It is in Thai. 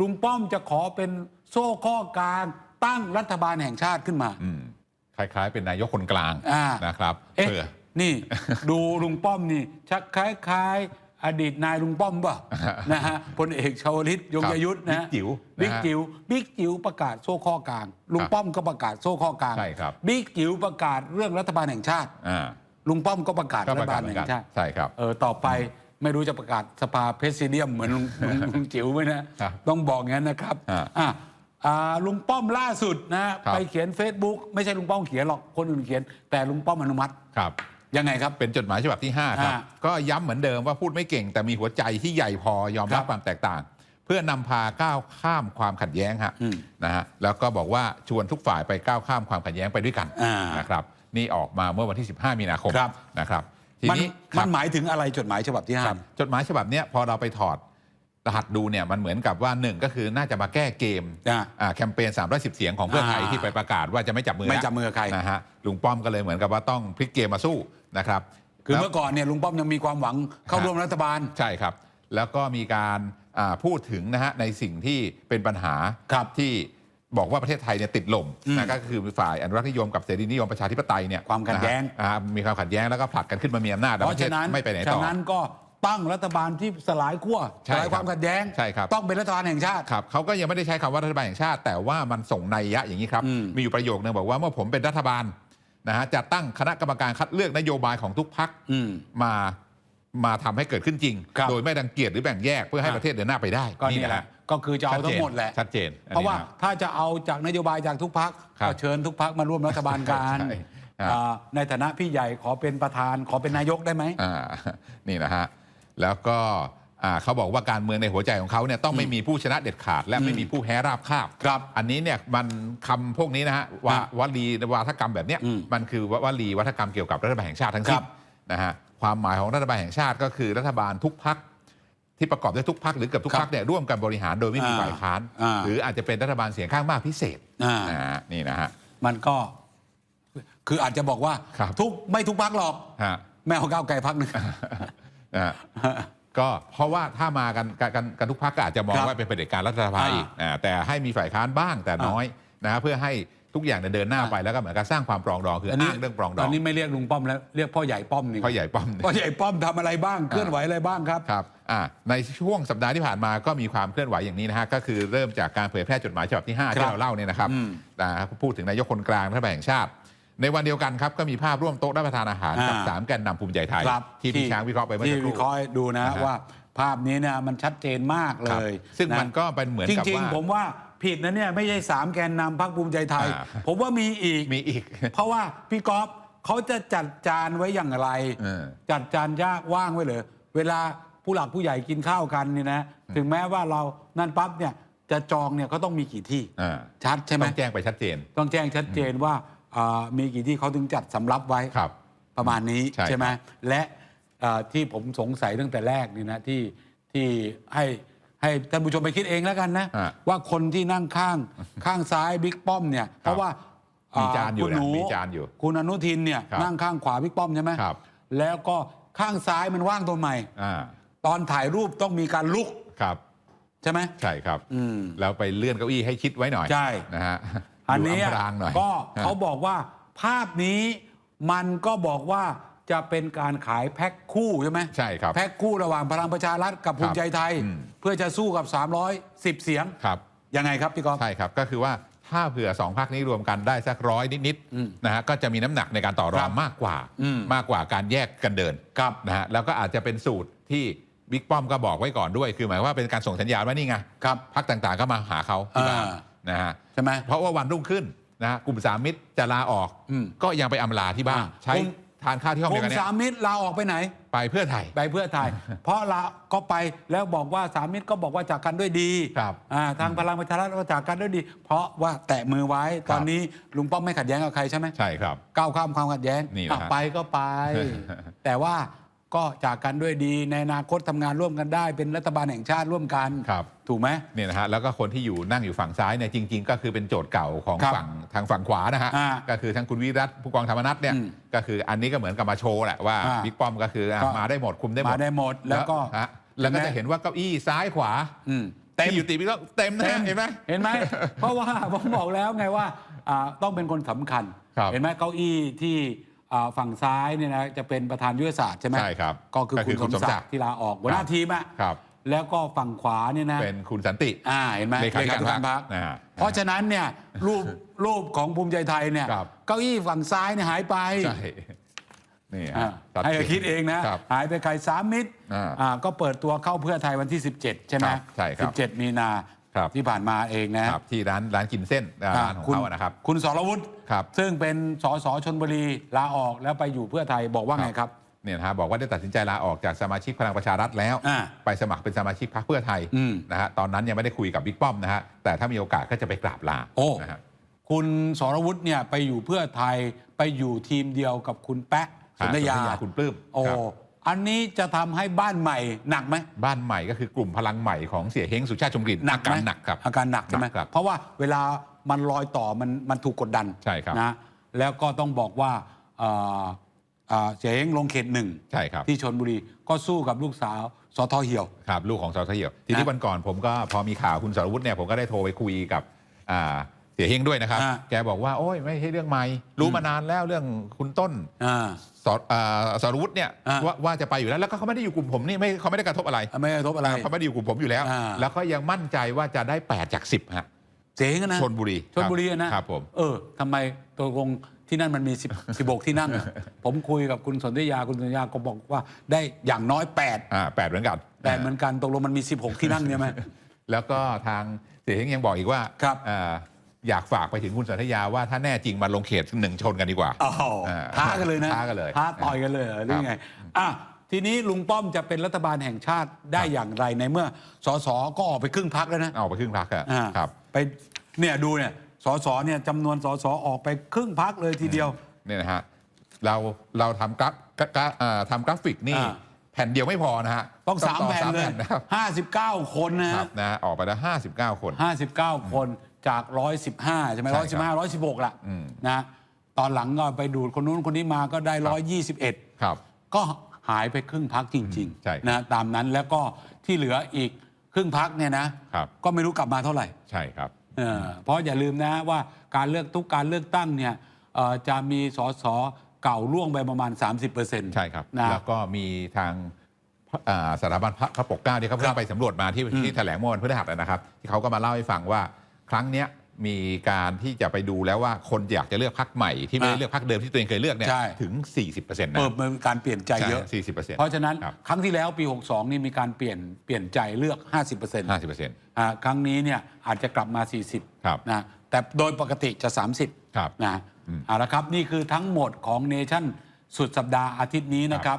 ลุงป้อมจะขอเป็นโซ่ข้อกลางตั้งรัฐบาลแห่งชาติขึ้นมา อืมคล้ายๆ เป็นนายกคนกลางอ่า นะครับเอ๊ะ เพื่อ นี่ ดูลุงป้อมนี่ ชักคล้ายๆ อดีตนายลุงป้อมป่ะ นะฮะพลเอกชวลิตยงยยุทธนะฮะบิ๊กจิ๋วนะฮะบิ๊กจิ๋วบิ๊กจิ๋วประกาศโซ่ข้อกลางลุงป้อมก็ประกาศโซ่ข้อกลางใช่ครับ บิ๊กจิ๋วประกาศเรื่องรัฐบาลแห่งชาติ อ่าลุงป้อมก็ประกาศก็รัปฐระกาบาศลเหมือนแห่กันงชาติ ใช่ครับ เออต่อไป ไม่รู้จะประกาศสภาเพรสิเดียมเหมือนลุงลุงลุงจิ๋วไหมนะ ครับต้องบอกงั้นนะครับฮะอะอ่าลุงป้อมล่าสุดนะครับไปเขียน Facebook ไม่ใช่ลุงป้อมเขียนหรอกคนอื่นเขียน แต่ลุงป้อมอนุมัติครับ ยังไงครับ เป็นจดหมายฉบับที่ 5 ครับ อ่าก็ย้ำเหมือนเดิมว่าพูดไม่เก่ง แต่มีหัวใจที่ใหญ่พอยอมรับครับความแตกต่าง เพื่อนำพาก้าวข้ามความขัดแย้งฮะอืมนะฮะแล้วก็บอกว่าชวนทุกฝ่ายไปก้าวข้ามความขัดแย้งไปด้วยกันอ่านนะครับ นี่ออกมาเมื่อวันที่ 15 มีนาคมครับ นะครับ ทีมันนี้คมัรับนหมายถึงอะไรจดหมายฉบับที่ห้าครับจดหมายฉบับเนี้ยพอเราไปถอดรหัสดูเนี่ยมันเหมือนกับว่าหนึ่งก็คือน่าจะมาแก้เกมอ่าอ่าแคมเปญ310 เสียงของเพื่อไทยอ่าที่ไปประกาศว่าจะไม่จับมือไม่จับมือกับใคร นะฮะลุงป้อมก็เลยเหมือนกับว่าต้องพลิกเกมมาสู้นะครับคือแล้ว เมื่อก่อนเนี่ยลุงป้อมยังมีความหวังเข้าร่วมรัฐบาล ใช่ครับ แล้วก็มีการอ่าพูดถึงนะฮะในสิ่งที่เป็นปัญหาครับที่ บอกว่าประเทศไทยเนี่ยติดลมอืมนะก็คือฝ่ายอนุรักษ์นิยมกับเสรีนิยมประชาธิปไตยเนี่ยความขัดแย้งนะฮะอ่ามีความขัดแย้งแล้วก็ผลักกันขึ้นมามีอำนาจเพแล้วปราะระเทศฉะนั้นไม่ไปไหนฉะต่อนั้นก็ตั้งรัฐบาลที่สลายขั้วใช่สลายครับความขัดแย้งใช่ครับต้องเป็นรัฐบาลแห่งชาติครับเขาก็ยังไม่ได้ใช้คำว่ารัฐบาลแห่งชาติ แต่ว่ามันส่งนัยยะอย่างนี้ครับอืมมีอยู่ประโยคนึงบอกว่าเมื่อผมเป็นรัฐบาลนะฮะจะตั้งคณะกรรมการคัดเลือกนโยบายของทุกพักอืมมา มาทำให้เกิดขึ้นจริงครับโดยไม่ดังเกียจหรือแบ่งแยกเพื่อให้อะประเทศเดินหน้าไปได้ก็นี่แหละก็คือจะเอาทั้งหมดแหละชัดเจนอันนี้เพราะว่านะถ้าจะเอาจากนโยบายจากทุกพักครับก็เชิญทุกพักมาร่วมรัฐบาลกันใช่ครับอ่าในฐานะพี่ใหญ่ขอเป็นประธานขอเป็นนายกได้ไหมอ่านี่นะฮะแล้วก็อ่าเขาบอกว่าการเมืองในหัวใจของเขาเนี่ยต้องไม่มีผู้ชนะเด็ดขาด และไม่มีผู้แพ้ราบคาบครับ อันนี้เนี่ยมันคำพวกนี้นะฮะวาอะวลีวาทกรรมแบบเนี้ยอืมมันคือวลีวัฒกรรมเกี่ยวกับรัฐบาลแห่งชาติทั้งสิ้ครันบนะฮะ ความหมายของรัฐบาลแห่งชาติ ก็คือรัฐบาลทุกพักที่ประกอบด้วยทุกพักหรือเกือบทุกครับพักเนี่ยร่วมกันบริหารโดยไม่มีอ่าฝ่ายค้าน อ่า หรืออาจจะเป็นรัฐบาลเสียงข้างมากพิเศษอ่านะฮะนี่นะฮะ มันก็ คืออาจจะบอกว่า ครับ ทุกไม่ทุกพักหรอก ฮะแม่เอาก้าวไกลพักหนึ่ง นะฮะ ก็เพราะว่าถ้ามากันกันกันกันทุกพักก็อาจจะมองครับว่าเป็นเผด็จการรัฐสภาอ่าอีกอ่าแต่ให้มีฝ่ายค้านบ้างแต่น้อยนะฮะเพื่อให้ ทุกอย่างเนี่ยเดินหน้าไปแล้วก็เหมือนกับสร้างความปรองดองคืออ้างเรื่องปรองดตอองนนี้ไม่เรียกลุงป้อมแล้วเรียกพ่อใหญ่ป้อมนี่พ่อใหญ่ป้อมเนี่ยพ่อใหญ่ป้อมทำอะไรบ้างเคลื่อนไหวอะไรบ้างครับครับอ่าในช่วงสัปดาห์ที่ผ่านมาก็มีความเคลื่อนไหวอย่างนี้นะฮะก็คือเริ่มจากการเผยแพร่จดหมายฉบับที่5ครัที่บเราเล่าเนี่ยนะครับอืมอ่าพูดถึงนายกคนกลางรัฐบาลแห่งชาติ ในวันเดียวกันครับก็มีภาพร่วมโต๊ะรับประทานอาหารกับอ่าสามแกนนำภูมิใจไทยครับที่พี่ช้างวิเคราะห์ไปเมื่อที่สักควิรู่เคราะห์ให้ดูนะนะฮะว่าภาพนี้เนี่ยมันชัดเจนมากเลครับยซึ่งะมันก็เป็นเหมือนจกับริงว่าๆผมว่า ผิดนะเนี่ยไม่ใช่สามแกนนำพรรคภูมิใจไทย อ่า ผมว่ามีอีก มีอีก เพราะว่าพี่ก๊อฟเขาจะจัดจานไว้อย่างไร เออจัดจานยากว่างไว้เลยเวลาผู้หลักผู้ใหญ่กินข้าวกันเนี่ยนะถึงแม้ว่าเรานั่นปั๊บเนี่ยจะจองเนี่ยก็ต้องมีกี่ที่อ่า ชัดใช่ไหมต้องแจ้งไปชัดเจน ต้องแจ้งชัดเจนว่าอ่ามีกี่ที่เขาถึงจัดสำรับไว้ครับประมาณนี้ใช่ไหมครับและอ่าที่ผมสงสัยตั้งแต่แรกนี่นะที่ที่ให้ ให้ท่านผู้ชมไปคิดเองแล้วกันนะ อะว่าคนที่นั่งข้างข้างซ้ายบิ๊กป้อมเนี่ย เพราะว่ามีมีจานอยู่นะมีจานอยู่คุณอนุทินเนี่ยครับนั่งข้างขวาบิ๊กป้อมใช่ไหมครับ แล้วก็ข้างซ้ายมันว่างตรงไหนอ่าตอนถ่ายรูปต้องมีการลุกครับ ใช่ไหม ใช่ครับ อืมแล้วไปเลื่อนเก้าอี้ให้ชิดไว้หน่อยใช่ นะฮะอันนี้ดูำพรางหน่อยก็ฮะเขาบอกว่าภาพนี้มันก็บอกว่า จะเป็นการขายแพ็คคู่ใช่ไหมใช่ครับแพ็คคู่ระหว่างพลังประชารัฐกับภูมิใจไทยอืมเพื่อจะสู้กับ 310 เสียงครับยังไงครับพี่กอฟใช่ครับก็คือว่าถ้าเผื่อสองพักนี้รวมกันได้สักร้อยนิดอืมๆนะฮะก็จะมีน้ำหนักในการต่อรคอรังบมากกว่าอืมมากกว่าการแยกกันเดินครับนะฮะแล้วก็อาจจะเป็นสูตรที่บิ๊กป้อมก็บอกไว้ก่อนด้วย คือหมายว่าเป็นการส่งสัญญาณว่านี่ไงครับพักต่างๆก็มาหาเขาที่บ้านอ่านะฮะใช่ไหมเพราะว่าวันรุ่งขึ้นนะฮะกลุ่มสามมิตรจะลาออกอืมก็ยังไปอำลาที่บ้านอ่าใช้กลุ่ม ทานข้าวที่ห้องกเดีลุ่ยวกันมเนี่ยสามมิตรลาออกไปไหน ไปเพื่อไทย ไปเพื่อไทย เพราะลาก็ไปแล้วบอกว่าสามมิตรก็บอกว่าจากกันด้วยดีครับอ่าทางพลังประชารัฐก็จากกันด้วยดี เพราะว่าแตะมือไว้ครับตอนนี้ลุงป้อมไม่ขัดแย้งกับใครใช่ไหมใช่ครับ ก้าวข้ามความขัดแย้งนี่แหละอะฮะ ไปก็ไป แต่ว่า ก็จากกันด้วยดีในอนาคตทำงานร่วมกันได้ เป็นรัฐบาลแห่งชาติร่วมกันครับถูกไหมเนี่ยนะฮะแล้วก็คนที่อยู่นั่งอยู่ฝั่งซ้ายเนี่ยจริง ๆ ก็คือเป็นโจทย์เก่าของครับฝั่งทางฝั่งขวานะฮะอ่าก็คือทั้งคุณวิรัตผู้กองธรรมนัฐเนี่ยอืมก็คืออันนี้ก็เหมือนกับมาโชว์แหละว่าอ่าบิ๊กป้อมก็คืออะก็มาได้หมดคุมได้หมดมาได้หมดแล้วก็ฮะแล้วก็เห็นไหมจะเห็นว่าเก้าอี้ซ้ายขวาอืมเต็มที่อยู่ตีพี่ก็เต็มนะฮะเห็นไหมเห็นไหมเพราะว่าผมบอกแล้วไงว่าอ่าต้องเป็นคนสำคัญครับเห็นไหมเก้าอี้ที่อ่า ฝั่งซ้ายเนี่ยนะจะเป็นประธานยุทธศาสตร์ใช่ไหมใช่ครับก็คือก็คืคุอณคุสณมสมศัศักกดิ์ดิ์ที่ลาออกหัวหน้าทีมอะครับแล้วก็ฝั่งขวาเนี่ยนะเป็นคุณสันติอ่าเห็นไหมเลขาธิการพรรคพรรคนะฮะเพราะฉะนั้นเนี่ยรูปรูปของภูมิใจไทยเนี่ยครับเก้าอี้ฝั่งซ้ายเนี่ยหายไปใช่นี่อ่าฮะตัดให้สินคิดเองนะครับหายไปใครสามมิตรอ่าอ่าก็เปิดตัวเข้าเพื่อไทยวันที่ 17 ใช่ไหมครับใช่ครับ17 มีนา ครับที่ผ่านมาเองนะ ครับที่ร้านร้านกินเส้นร้านของคุณเขาอะนะครับ คุณสรวุฒิครับ ซึ่งเป็นสสชนบุรีลาออกแล้วไปอยู่เพื่อไทยบอกว่าไงครับ เนี่ยนะฮะบอกว่าได้ตัดสินใจลาออกจากสมาชิกพลังประชารัฐแล้ว อ่าไปสมัครเป็นสมาชิกพรรคเพื่อไทยอืมนะฮะตอนนั้นยังไม่ได้คุยกับบิ๊กป้อมนะฮะแต่ถ้ามีโอกาสก็จะไปกราบลาโอ้ นะฮะ คุณสรวุฒิเนี่ยไปอยู่เพื่อไทยไปอยู่ทีมเดียวกับคุณแป๊ะสนธยาสนธยาคุณปลื้มโอ้ครับ อันนี้จะทำให้บ้านใหม่หนักไหมบ้านใหม่ก็คือกลุ่มพลังใหม่ของเสียเฮงสุชาติชมกลิ่นหนักอาการไหมหนักครับ อาการหนักใช่ไหมครับเพราะว่าเวลามันลอยต่อมันมันถูกกดดันใช่ครับ นะแล้วก็ต้องบอกว่าเอ่อเอ่อเสียเองลงเขตหนึ่งใช่ครับที่ชนบุรีก็สู้กับลูกสาวสอทอเหี่ยว ครับลูกของสอทเหี่ยวทีนี้นะวันก่อนผมก็พอมีข่าวคุณสรวุฒิเนี่ยผมก็ได้โทรไปคุยกับอ่าเสียเฮงด้วยนะครับ อ่าแกบอกว่า โอ้ยไม่ใช่เรื่องใหม่ รู้มานานแล้วเรื่องคุณต้นอ่าสรอ่าสรวุฒิเนี่ยอ่า ว่าว่าจะไปอยู่แล้วแล้วก็เขาไม่ได้อยู่กลุ่มผมนี่ไม่เขาไม่ได้กระทบอะไรไม่กระทบอะไร เขาไม่ได้อยู่กลุ่มผมอยู่แล้ว อ่า แล้วก็ยังมั่นใจว่าจะได้ 8 จาก 10ฮะเสียเองนะชนบุรีชนบุรีอะนะครับผม เออทำไมตกลงที่นั่นมันมี10 16ที่นั่งอะผมคุยกับคุณสนธยาคุณสนธยาก็บอกว่าได้อย่างน้อย 8 อ่าแปดเหมือนกัน8เหมือนกันตกลงมันมี 16 ที่นั่งใช่ไหม แล้วก็ทางเสียเฮงยังบอกอีกว่าครับ อ่า อยากฝากไปถึงคุณสันธยาว่าถ้าแน่จริงมาลงเขตหนึ่งชนกันดีกว่าอ๋ออ่าท้ากันเลยนะท้ากันเลย ท้าต่อยกันเลยเหรอหรือไงอะทีนี้ลุงป้อมจะเป็นรัฐบาลแห่งชาติได้อย่างไรในเมื่อสสก็ออกไปครึ่งพักแล้วนะ เอาไปครึ่งพักอะอ่าครับ ไปเนี่ยดูเนี่ยสสเนี่ยจำนวนสสออกไปครึ่งพักเลยทีเดียว เนี่ยนะฮะเราเราทำกราฟกราฟอ่าทำกราฟิกนี่ อ่า แผ่นเดียวไม่พอนะฮะต้องสามแผ่นเลยนะครับ59คนนะคฮะรับนะออกไปแล้ว59 คน59คนจาก 115 ใช่ไหมใช่ครับ115 116ละอืม นะตอนหลังก็ไปดูดคนนู้นคนนี้มาก็ได้ 121 ครับ ก็หายไปครึ่งพักจริงใช่ครับๆนะตามนั้นแล้วก็ที่เหลืออีกครึ่งพักเนี่ยนะครับ ก็ไม่รู้กลับมาเท่าไหร่ใช่ครับ เออเพราะอย่าลืมนะว่าการเลือกทุกการเลือกตั้งเนี่ยเอ่อจะมีสสเก่าล่วงไปประมาณ 30%ใช่ครับ นะแล้วก็มีทางอ่าสถาบันพระพระปกเกล้าที่เขาเพิ่ครังบไปสำรวจมาที่ที่แถลงเมื่อวันพฤหัสนะครับ ที่เขาก็มาเล่าให้ฟังว่า ครั้งเนี้ยมีการที่จะไปดูแล้วว่าคนอยากจะเลือกพักใหม่ที่ไม่ได้อ่าเลือกพักเดิมที่ตัวเองเคยเลือกเนี่ยใช่ ถึง 40%นะเปิดเป็นการเปลี่ยนใจเยอะสี่สิบเปอร์เซ็นต์เพราะฉะนั้นครับครั้งที่แล้วปี 62 นี่มีการเปลี่ยนเปลี่ยนใจเลือก 50%ห้าสิบเปอร์เซ็นต์อ่าครั้งนี้เนี่ยอาจจะกลับมา40ครับนะแต่โดยปกติจะ 30ครับนะเอาละครับ นี่คือทั้งหมดของเนชั่นสุดสัปดาห์อาทิตย์นี้นะครับ